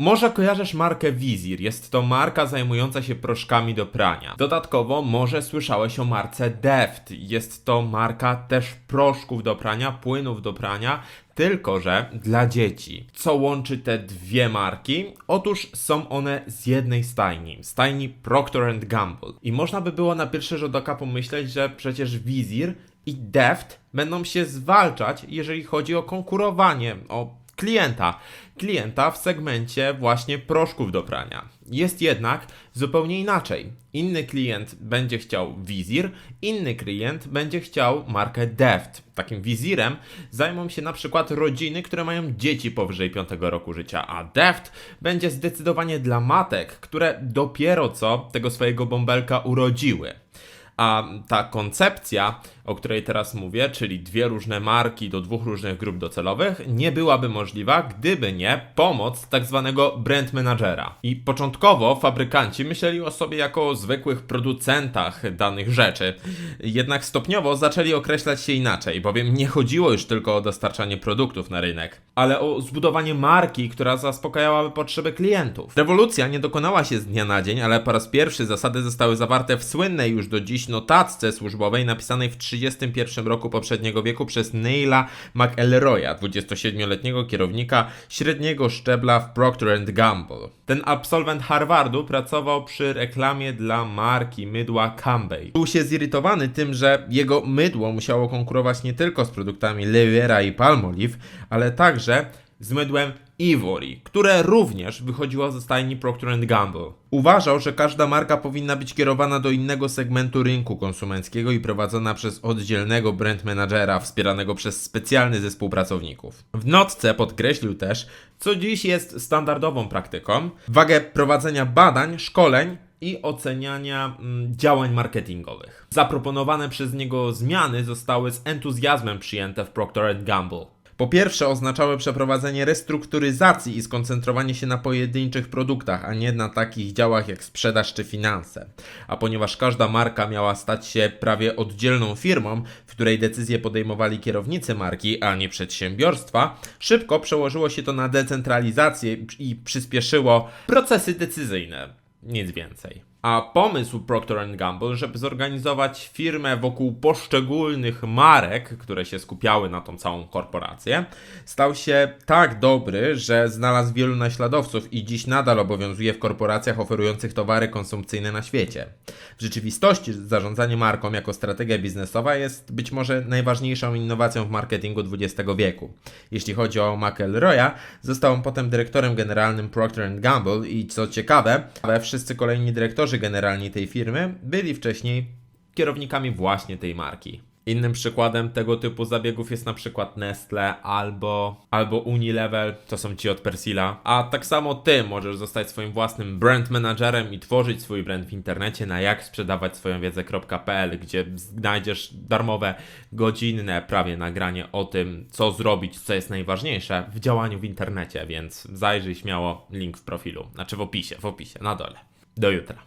Może kojarzysz markę Wizir, jest to marka zajmująca się proszkami do prania. Dodatkowo może słyszałeś o marce Deft, jest to marka też proszków do prania, płynów do prania, tylko że dla dzieci. Co łączy te dwie marki? Otóż są one z jednej stajni, stajni Procter Gamble. I można by było na pierwszy rzut oka pomyśleć, że przecież Wizir i Deft będą się zwalczać, jeżeli chodzi o konkurowanie, o klienta. Klienta w segmencie właśnie proszków do prania. Jest jednak zupełnie inaczej. Inny klient będzie chciał Wizir, inny klient będzie chciał markę Deft. Takim Wizirem zajmą się na przykład rodziny, które mają dzieci powyżej 5 roku życia, a Deft będzie zdecydowanie dla matek, które dopiero co tego swojego bąbelka urodziły. A ta koncepcja, o której teraz mówię, czyli dwie różne marki do dwóch różnych grup docelowych, nie byłaby możliwa, gdyby nie pomoc tak zwanego brand managera. I początkowo fabrykanci myśleli o sobie jako o zwykłych producentach danych rzeczy. Jednak stopniowo zaczęli określać się inaczej, bowiem nie chodziło już tylko o dostarczanie produktów na rynek, ale o zbudowanie marki, która zaspokajałaby potrzeby klientów. Rewolucja nie dokonała się z dnia na dzień, ale po raz pierwszy zasady zostały zawarte w słynnej już do dziś notatce służbowej napisanej w 1931 roku poprzedniego wieku przez Neila McElroya, 27-letniego kierownika średniego szczebla w Procter Gamble. Ten absolwent Harvardu pracował przy reklamie dla marki mydła Campbell. Był się zirytowany tym, że jego mydło musiało konkurować nie tylko z produktami Levera i Palmolive, ale także z mydłem Ivory, które również wychodziło ze stajni Procter Gamble. Uważał, że każda marka powinna być kierowana do innego segmentu rynku konsumenckiego i prowadzona przez oddzielnego brand managera wspieranego przez specjalny zespół pracowników. W notce podkreślił też, co dziś jest standardową praktyką, wagę prowadzenia badań, szkoleń i oceniania mm, działań marketingowych. Zaproponowane przez niego zmiany zostały z entuzjazmem przyjęte w Procter Gamble. Po pierwsze, oznaczały przeprowadzenie restrukturyzacji i skoncentrowanie się na pojedynczych produktach, a nie na takich działach jak sprzedaż czy finanse. A ponieważ każda marka miała stać się prawie oddzielną firmą, w której decyzje podejmowali kierownicy marki, a nie przedsiębiorstwa, szybko przełożyło się to na decentralizację i przyspieszyło procesy decyzyjne. Nic więcej. A pomysł Procter Gamble, żeby zorganizować firmę wokół poszczególnych marek, które się skupiały na tą całą korporację, stał się tak dobry, że znalazł wielu naśladowców i dziś nadal obowiązuje w korporacjach oferujących towary konsumpcyjne na świecie. W rzeczywistości zarządzanie marką jako strategia biznesowa jest być może najważniejszą innowacją w marketingu XX wieku. Jeśli chodzi o McElroya, został on potem dyrektorem generalnym Procter Gamble i co ciekawe, wszyscy kolejni dyrektorzy generalni tej firmy byli wcześniej kierownikami właśnie tej marki. Innym przykładem tego typu zabiegów jest na przykład Nestle albo, albo Unilever, to są ci od Persila. A tak samo ty możesz zostać swoim własnym brand managerem i tworzyć swój brand w internecie na jak sprzedawać swoją wiedzę.pl, gdzie znajdziesz darmowe, godzinne prawie nagranie o tym, co zrobić, co jest najważniejsze w działaniu w internecie, więc zajrzyj śmiało, link w profilu, znaczy w opisie, w opisie, na dole. Do jutra.